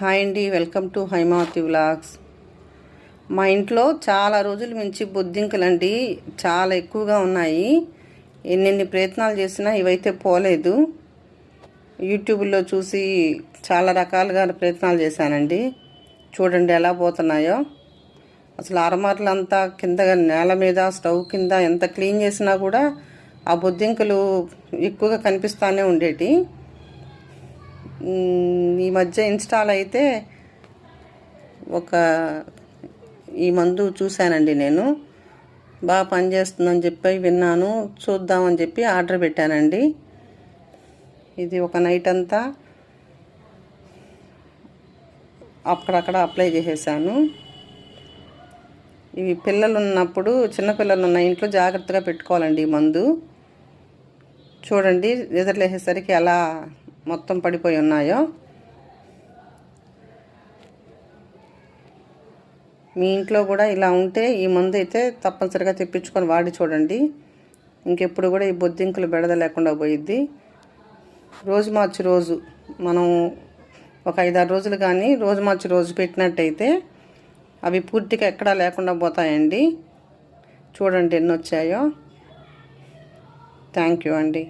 Hi అండి welcome to Haimavathi vlogs. మా ఇంట్లో చాలా రోజుల నుంచి బొద్దింకలండి చాలా ఎక్కువగా ఉన్నాయి. ఎన్నెన్ని ప్రయత్నాలు చేసినా ఇవైతే పోలేదు. యూట్యూబ్లో చూసి చాలా రకాలుగా ప్రయత్నాలు చేశానండి. చూడండి ఎలా పోతున్నాయో. అసలు అరమార్లంతా కింద నేల మీద స్టవ్ కింద ఎంత క్లీన్ చేసినా కూడా ఆ బొద్దింకలు ఎక్కువగా కనిపిస్తూనే ఉండేటి. ఈ మధ్య ఇన్స్టాల్ అయితే ఒక ఈ మందు చూశానండి నేను. బాగా పనిచేస్తుందని చెప్పి విన్నాను. చూద్దామని చెప్పి ఆర్డర్ పెట్టానండి. ఇది ఒక నైట్ అంతా అక్కడక్కడ అప్లై చేసేసాను. ఇవి పిల్లలు ఉన్నప్పుడు చిన్నపిల్లలు ఉన్న ఇంట్లో జాగ్రత్తగా పెట్టుకోవాలండి ఈ మందు. చూడండి నిద్రలేసేసరికి ఎలా మొత్తం పడిపోయి ఉన్నాయో? మీ ఇంట్లో కూడా ఇలా ఉంటే ఈ మందు అయితే తప్పనిసరిగా తెప్పించుకొని వాడి చూడండి. ఇంకెప్పుడు కూడా ఈ బొద్దింకులు బెడద లేకుండా పోయిద్ది. రోజు మార్చి రోజు మనం ఒక ఐదారు రోజులు కానీ రోజు మార్చి రోజు పెట్టినట్టయితే అవి పూర్తిగా ఎక్కడా లేకుండా పోతాయండి. చూడండి ఎన్ని వచ్చాయో థ్యాంక్ యూ అండి.